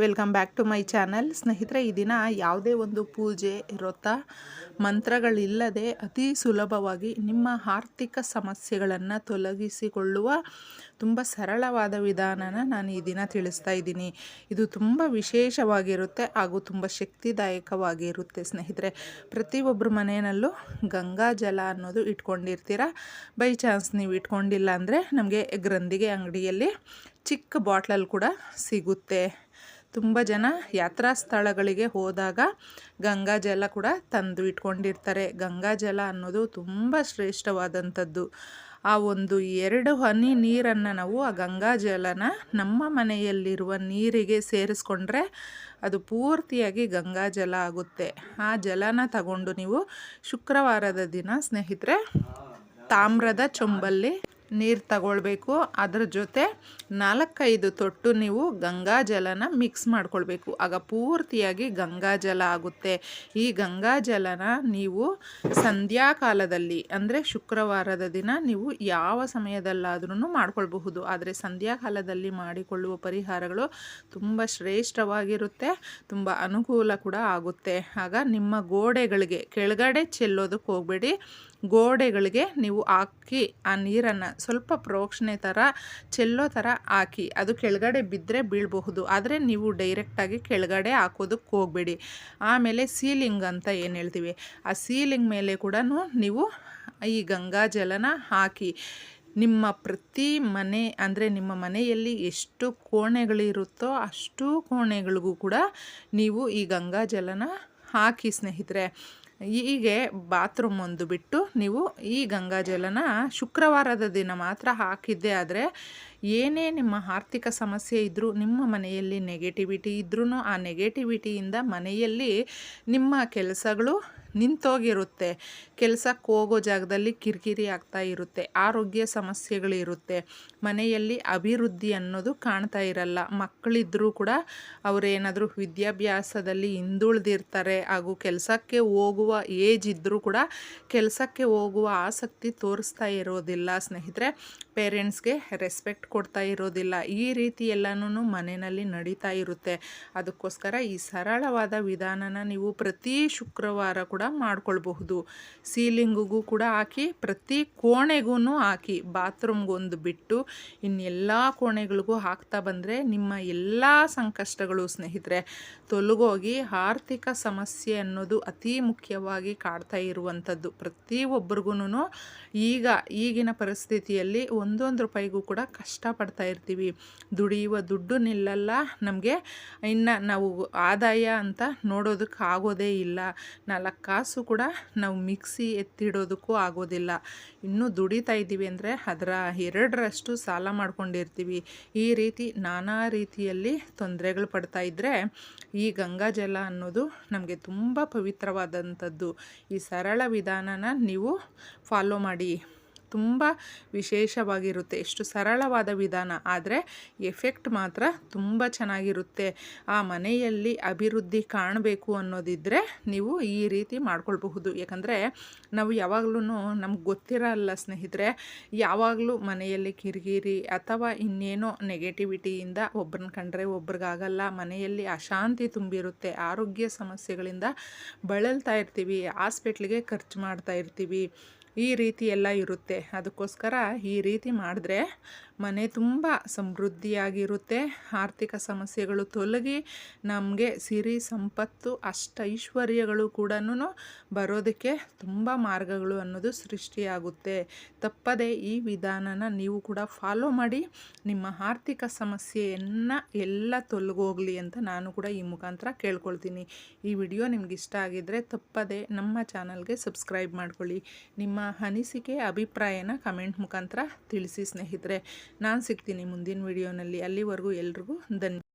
Welcome back to my channel. ಸ್ನೇಹಿತರೆ, ಈ ದಿನ ಯಾವುದೇ ಒಂದು ಪೂಜೆ, ವ್ರತ, ಮಂತ್ರಗಳಿಲ್ಲದೆ ಅತಿ ಸುಲಭವಾಗಿ ನಿಮ್ಮ ಆರ್ಥಿಕ ಸಮಸ್ಯೆಗಳನ್ನು ತೊಲಗಿಸಿಕೊಳ್ಳುವ ತುಂಬ ಸರಳವಾದ ವಿಧಾನನ ನಾನು ಈ ದಿನ ತಿಳಿಸ್ತಾ ಇದ್ದೀನಿ. ಇದು ತುಂಬ ವಿಶೇಷವಾಗಿರುತ್ತೆ ಹಾಗೂ ತುಂಬ ಶಕ್ತಿದಾಯಕವಾಗಿರುತ್ತೆ ಸ್ನೇಹಿತರೆ. ಪ್ರತಿಯೊಬ್ಬರ ಮನೆಯಲ್ಲೂ ಗಂಗಾ ಜಲ ಅನ್ನೋದು ಇಟ್ಕೊಂಡಿರ್ತೀರ? ಬೈ ಚಾನ್ಸ್ ನೀವು ಇಟ್ಕೊಂಡಿಲ್ಲ ಅಂದರೆ ನಮಗೆ ಗ್ರಂಥಿಗೆ ಅಂಗಡಿಯಲ್ಲಿ ಚಿಕ್ಕ ಬಾಟ್ಲಲ್ಲಿ ಕೂಡ ಸಿಗುತ್ತೆ. ತುಂಬ ಜನ ಯಾತ್ರಾ ಸ್ಥಳಗಳಿಗೆ ಹೋದಾಗ ಗಂಗಾ ಜಲ ಕೂಡ ತಂದು ಇಟ್ಕೊಂಡಿರ್ತಾರೆ. ಗಂಗಾ ಜಲ ಅನ್ನೋದು ತುಂಬ ಶ್ರೇಷ್ಠವಾದಂಥದ್ದು. ಆ ಒಂದು ಎರಡು ಹನಿ ನೀರನ್ನು ನಾವು ಆ ಗಂಗಾ ಜಲನ ನಮ್ಮ ಮನೆಯಲ್ಲಿರುವ ನೀರಿಗೆ ಸೇರಿಸ್ಕೊಂಡ್ರೆ ಅದು ಪೂರ್ತಿಯಾಗಿ ಗಂಗಾ ಜಲ ಆಗುತ್ತೆ. ಆ ಜಲನ ತಗೊಂಡು ನೀವು ಶುಕ್ರವಾರದ ದಿನ ಸ್ನೇಹಿತರೆ ತಾಮ್ರದ ಚೊಂಬಲ್ಲಿ ನೀರು ತಗೊಳ್ಬೇಕು. ಅದ್ರ ಜೊತೆ ನಾಲ್ಕೈದು ತೊಟ್ಟು ನೀವು ಗಂಗಾ ಜಲನ ಮಿಕ್ಸ್ ಮಾಡ್ಕೊಳ್ಬೇಕು. ಆಗ ಪೂರ್ತಿಯಾಗಿ ಗಂಗಾ ಜಲ ಆಗುತ್ತೆ. ಈ ಗಂಗಾ ಜಲನ ನೀವು ಸಂಧ್ಯಾಕಾಲದಲ್ಲಿ, ಅಂದರೆ ಶುಕ್ರವಾರದ ದಿನ ನೀವು ಯಾವ ಸಮಯದಲ್ಲಾದ್ರೂ ಮಾಡ್ಕೊಳ್ಬಹುದು. ಆದರೆ ಸಂಧ್ಯಾಕಾಲದಲ್ಲಿ ಮಾಡಿಕೊಳ್ಳುವ ಪರಿಹಾರಗಳು ತುಂಬ ಶ್ರೇಷ್ಠವಾಗಿರುತ್ತೆ, ತುಂಬ ಅನುಕೂಲ ಕೂಡ ಆಗುತ್ತೆ. ಆಗ ನಿಮ್ಮ ಗೋಡೆಗಳಿಗೆ, ಕೆಳಗಡೆ ಚೆಲ್ಲೋದಕ್ಕೆ ಹೋಗಬೇಡಿ. ಗೋಡೆಗಳಿಗೆ ನೀವು ಹಾಕಿ, ಆ ನೀರನ್ನು ಸ್ವಲ್ಪ ಪ್ರೋಕ್ಷಣೆ ಥರ, ಚೆಲ್ಲೋ ಥರ ಹಾಕಿ, ಅದು ಕೆಳಗಡೆ ಬಿದ್ದರೆ ಬೀಳಬಹುದು. ಆದರೆ ನೀವು ಡೈರೆಕ್ಟಾಗಿ ಕೆಳಗಡೆ ಹಾಕೋದಕ್ಕೆ ಹೋಗಬೇಡಿ. ಆಮೇಲೆ ಸೀಲಿಂಗ್ ಅಂತ ಏನು ಹೇಳ್ತೀವಿ? ಆ ಸೀಲಿಂಗ್ ಮೇಲೆ ಕೂಡ ನೀವು ಈ ಗಂಗಾ ಜಲನ ಹಾಕಿ, ನಿಮ್ಮ ಪ್ರತಿ ಮನೆ, ಅಂದರೆ ನಿಮ್ಮ ಮನೆಯಲ್ಲಿ ಎಷ್ಟು ಕೋಣೆಗಳಿರುತ್ತೋ ಅಷ್ಟು ಕೋಣೆಗಳಿಗೂ ಕೂಡ ನೀವು ಈ ಗಂಗಾ ಜಲನ ಹಾಕಿ ಸ್ನೇಹಿತರೆ. ಹೀಗೆ ಬಾತ್ರೂಮ್ ಒಂದು ಬಿಟ್ಟು ನೀವು ಈ ಗಂಗಾಜಲನ ಶುಕ್ರವಾರದ ದಿನ ಮಾತ್ರ ಹಾಕಿದ್ದೆ ಆದರೆ ಏನೇ ನಿಮ್ಮ ಆರ್ಥಿಕ ಸಮಸ್ಯೆ ಇದ್ದರೂ ನಿಮ್ಮ ಮನೆಯಲ್ಲಿ ನೆಗೆಟಿವಿಟಿ ಇದ್ರೂ ಆ ನೆಗೆಟಿವಿಟಿಯಿಂದ ಮನೆಯಲ್ಲಿ ನಿಮ್ಮ ಕೆಲಸಗಳು ನಿಂತೋಗಿರುತ್ತೆ. ಕೆಲಸಕ್ಕೆ ಹೋಗೋ ಜಾಗದಲ್ಲಿ ಕಿರಿಕಿರಿ ಆಗ್ತಾ ಇರುತ್ತೆ. ಆರೋಗ್ಯ ಸಮಸ್ಯೆಗಳಿರುತ್ತೆ ಮನೆಯಲ್ಲಿ ಅಭಿವೃದ್ಧಿ ಅನ್ನೋದು ಕಾಣ್ತಾ ಇರಲ್ಲ. ಮಕ್ಕಳಿದ್ರೂ ಕೂಡ ಅವರೇನಾದರೂ ವಿದ್ಯಾಭ್ಯಾಸದಲ್ಲಿ ಹಿಂದುಳಿದಿರ್ತಾರೆ. ಹಾಗೂ ಕೆಲಸಕ್ಕೆ ಹೋಗುವ ಏಜ್ ಇದ್ದರೂ ಕೂಡ ಕೆಲಸಕ್ಕೆ ಹೋಗುವ ಆಸಕ್ತಿ ತೋರಿಸ್ತಾ ಇರೋದಿಲ್ಲ. ಸ್ನೇಹಿತರೆ ಪೇರೆಂಟ್ಸ್ಗೆ ರೆಸ್ಪೆಕ್ಟ್ ಕೊಡ್ತಾ ಇರೋದಿಲ್ಲ. ಈ ರೀತಿ ಎಲ್ಲನೂ ಮನೆಯಲ್ಲಿ ನಡೀತಾ ಇರುತ್ತೆ. ಅದಕ್ಕೋಸ್ಕರ ಈ ಸರಳವಾದ ವಿಧಾನನ ನೀವು ಪ್ರತಿ ಶುಕ್ರವಾರ ಕೂಡ ಮಾಡ್ಕೊಳ್ಬಹುದು. ಸೀಲಿಂಗಿಗೂ ಕೂಡ ಹಾಕಿ, ಪ್ರತಿ ಕೋಣೆಗೂ ಹಾಕಿ, ಬಾತ್ರೂಮ್ಗೊಂದು ಬಿಟ್ಟು ಇನ್ನೆಲ್ಲ ಕೋಣೆಗಳಿಗೂ ಹಾಕ್ತಾ ಬಂದರೆ ನಿಮ್ಮ ಎಲ್ಲ ಸಂಕಷ್ಟಗಳು ಸ್ನೇಹಿತರೆ, ತೊಲಗೋಗಿ ಆರ್ಥಿಕ ಸಮಸ್ಯೆ ಅನ್ನೋದು ಅತಿ ಮುಖ್ಯವಾಗಿ ಕಾಡ್ತಾ ಇರುವಂಥದ್ದು. ಪ್ರತಿಯೊಬ್ಬರಿಗೂ ಈಗ ಈಗಿನ ಪರಿಸ್ಥಿತಿಯಲ್ಲಿ ಒಂದೊಂದು ರೂಪಾಯಿಗೂ ಕೂಡ ಕಷ್ಟಪಡ್ತಾ ಇರ್ತೀವಿ. ದುಡಿಯುವ ದುಡ್ಡು ನಿಲ್ಲಲ್ಲ. ನಮಗೆ ಇನ್ನು ನಾವು ಆದಾಯ ಅಂತ ನೋಡೋದಕ್ಕೆ ಆಗೋದೇ ಇಲ್ಲ. ನಾಲ್ಕು ಕಾಸು ಕೂಡ ನಾವು ಮಿಕ್ಸಿ ಎತ್ತಿಡೋದಕ್ಕೂ ಆಗೋದಿಲ್ಲ. ಇನ್ನೂ ದುಡಿತಾ ಇದ್ದೀವಿ ಅಂದರೆ ಅದರ ಎರಡರಷ್ಟು ಸಾಲ ಮಾಡ್ಕೊಂಡಿರ್ತೀವಿ. ಈ ರೀತಿ ನಾನಾ ರೀತಿಯಲ್ಲಿ ತೊಂದರೆಗಳು ಪಡ್ತಾ ಇದ್ದರೆ ಈ ಗಂಗಾ ಜಲ ಅನ್ನೋದು ನಮಗೆ ತುಂಬ ಪವಿತ್ರವಾದಂಥದ್ದು. ಈ ಸರಳ ವಿಧಾನನ ನೀವು ಫಾಲೋ ಮಾಡಿ. ತುಂಬ ವಿಶೇಷವಾಗಿರುತ್ತೆ. ಎಷ್ಟು ಸರಳವಾದ ವಿಧಾನ ಆದರೆ ಎಫೆಕ್ಟ್ ಮಾತ್ರ ತುಂಬ ಚೆನ್ನಾಗಿರುತ್ತೆ. ಆ ಮನೆಯಲ್ಲಿ ಅಭಿವೃದ್ಧಿ ಕಾಣಬೇಕು ಅನ್ನೋದಿದ್ದರೆ ನೀವು ಈ ರೀತಿ ಮಾಡ್ಕೊಳ್ಬಹುದು. ಯಾಕಂದರೆ ನಾವು ಯಾವಾಗಲೂ ನಮ್ಗೆ ಗೊತ್ತಿರಲ್ಲ ಸ್ನೇಹಿತರೆ, ಯಾವಾಗಲೂ ಮನೆಯಲ್ಲಿ ಕಿರಿಕಿರಿ ಅಥವಾ ಇನ್ನೇನೋ ನೆಗೆಟಿವಿಟಿಯಿಂದ ಒಬ್ಬರನ್ನ ಕಂಡ್ರೆ ಒಬ್ರಿಗಾಗಲ್ಲ, ಮನೆಯಲ್ಲಿ ಅಶಾಂತಿ ತುಂಬಿರುತ್ತೆ, ಆರೋಗ್ಯ ಸಮಸ್ಯೆಗಳಿಂದ ಬಳಲ್ತಾ ಇರ್ತೀವಿ, ಹಾಸ್ಪಿಟ್ಲಿಗೆ ಖರ್ಚು ಮಾಡ್ತಾ ಇರ್ತೀವಿ. ಈ ರೀತಿ ಎಲ್ಲ ಇರುತ್ತೆ. ಅದಕ್ಕೋಸ್ಕರ ಈ ರೀತಿ ಮಾಡಿದ್ರೆ ಮನೆ ತುಂಬ ಸಮೃದ್ಧಿಯಾಗಿರುತ್ತೆ. ಆರ್ಥಿಕ ಸಮಸ್ಯೆಗಳು ತೊಲಗಿ ನಮಗೆ ಸಿರಿ ಸಂಪತ್ತು, ಅಷ್ಟ ಐಶ್ವರ್ಯಗಳು ಕೂಡ ಬರೋದಕ್ಕೆ ತುಂಬ ಮಾರ್ಗಗಳು ಅನ್ನೋದು ಸೃಷ್ಟಿಯಾಗುತ್ತೆ. ತಪ್ಪದೆ ಈ ವಿಧಾನನ ನೀವು ಕೂಡ ಫಾಲೋ ಮಾಡಿ ನಿಮ್ಮ ಆರ್ಥಿಕ ಸಮಸ್ಯೆಯನ್ನು ಎಲ್ಲ ತೊಲಗೋಗಲಿ ಅಂತ ನಾನು ಕೂಡ ಈ ಮುಖಾಂತರ ಕೇಳ್ಕೊಳ್ತೀನಿ. ಈ ವಿಡಿಯೋ ನಿಮ್ಗೆ ಇಷ್ಟ ಆಗಿದ್ದರೆ ತಪ್ಪದೆ ನಮ್ಮ ಚಾನಲ್ಗೆ ಸಬ್ಸ್ಕ್ರೈಬ್ ಮಾಡ್ಕೊಳ್ಳಿ. ನಿಮ್ಮ ಅನಿಸಿಕೆ ಅಭಿಪ್ರಾಯನ ಕಮೆಂಟ್ ಮುಖಾಂತರ ತಿಳಿಸಿ ಸ್ನೇಹಿತರೆ. ನಾನು ಸಿಗ್ತೀನಿ ಮುಂದಿನ ವಿಡಿಯೋನಲ್ಲಿ ಅಲ್ಲಿವರೆಗೂ ಎಲ್ರಿಗೂ ಧನ್ಯ